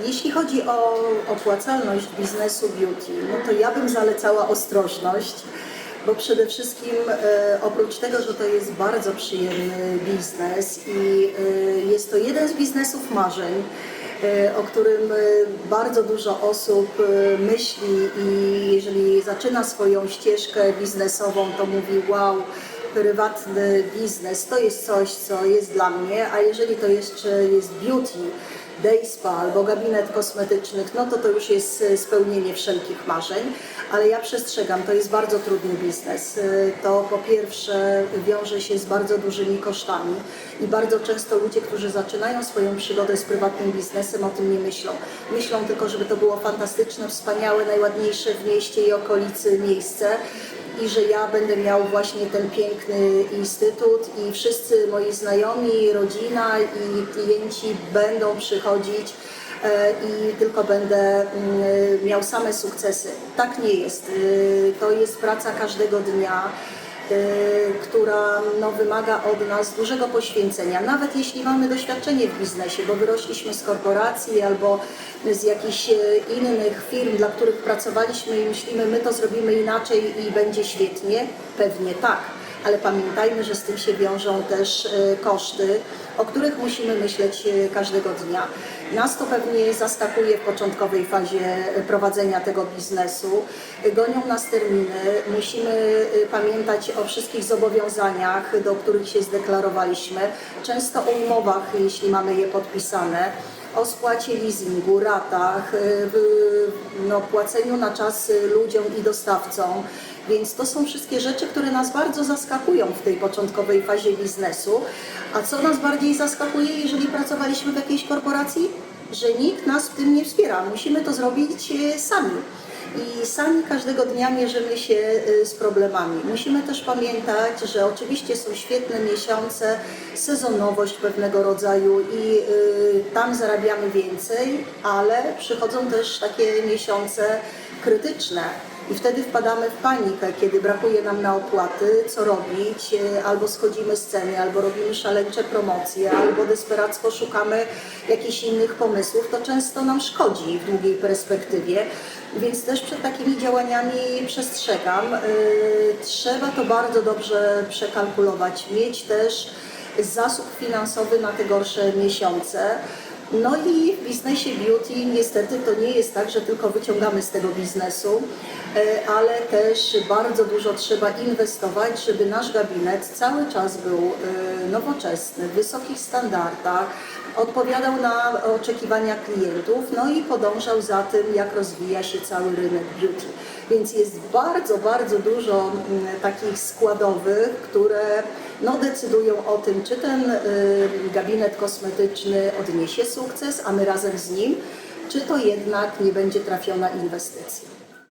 Jeśli chodzi o opłacalność biznesu beauty, no to ja bym zalecała ostrożność, bo przede wszystkim e, oprócz tego, że to jest bardzo przyjemny biznes i e, jest to jeden z biznesów marzeń, e, o którym bardzo dużo osób myśli i jeżeli zaczyna swoją ścieżkę biznesową, to mówi wow, prywatny biznes to jest coś, co jest dla mnie, a jeżeli to jeszcze jest beauty, day spa albo gabinet kosmetycznych, no to to już jest e, spełnienie wszelkich marzeń, ale ja przestrzegam, to jest bardzo trudny biznes. E, To po pierwsze wiąże się z bardzo dużymi kosztami i bardzo często ludzie, którzy zaczynają swoją przygodę z prywatnym biznesem o tym nie myślą. Myślą tylko, żeby to było fantastyczne, wspaniałe, najładniejsze w mieście i okolicy miejsce i że ja będę miał właśnie ten piękny instytut i wszyscy moi znajomi, rodzina i klienci będą przychodzić e, i tylko będę mm, miał same sukcesy. Tak nie jest. Y, To jest praca każdego dnia która no, wymaga od nas dużego poświęcenia, nawet jeśli mamy doświadczenie w biznesie, bo wyrośliśmy z korporacji albo z jakichś e, innych firm, dla których pracowaliśmy i myślimy, my to zrobimy inaczej i będzie świetnie, pewnie tak, ale pamiętajmy, że z tym się wiążą też e, koszty, o których musimy myśleć e, każdego dnia. Nas to pewnie zaskakuje w początkowej fazie prowadzenia tego biznesu. Gonią nas terminy, musimy pamiętać o wszystkich zobowiązaniach, do których się zdeklarowaliśmy, często o umowach, jeśli mamy je podpisane, o spłacie leasingu, ratach, y, no, płaceniu na czas y, ludziom i dostawcom. Więc to są wszystkie rzeczy, które nas bardzo zaskakują w tej początkowej fazie biznesu. A co nas bardziej zaskakuje, jeżeli pracowaliśmy w jakiejś korporacji? Że nikt nas w tym nie wspiera. Musimy to zrobić e, sami. I sami każdego dnia mierzymy się e, z problemami. Musimy też pamiętać, że oczywiście są świetne miesiące, sezonowość pewnego rodzaju i e, tam zarabiamy więcej, ale przychodzą też takie miesiące krytyczne. I wtedy wpadamy w panikę, kiedy brakuje nam na opłaty, co robić, e, albo schodzimy z ceny, albo robimy szaleńcze promocje, albo desperacko szukamy jakichś innych pomysłów, to często nam szkodzi w długiej perspektywie. Więc też przed takimi działaniami przestrzegam. E, Trzeba to bardzo dobrze przekalkulować, mieć też zasób finansowy na te gorsze miesiące. No i w biznesie beauty niestety to nie jest tak, że tylko wyciągamy z tego biznesu, e, ale też bardzo dużo trzeba inwestować, żeby nasz gabinet cały czas był e, nowoczesny, w wysokich standardach, odpowiadał na oczekiwania klientów, no i podążał za tym, jak rozwija się cały rynek beauty. Więc jest bardzo, bardzo dużo mm, takich składowych, które no, decydują o tym, czy ten y, gabinet kosmetyczny odniesie sukces, a my razem z nim, czy to jednak nie będzie trafiona inwestycja.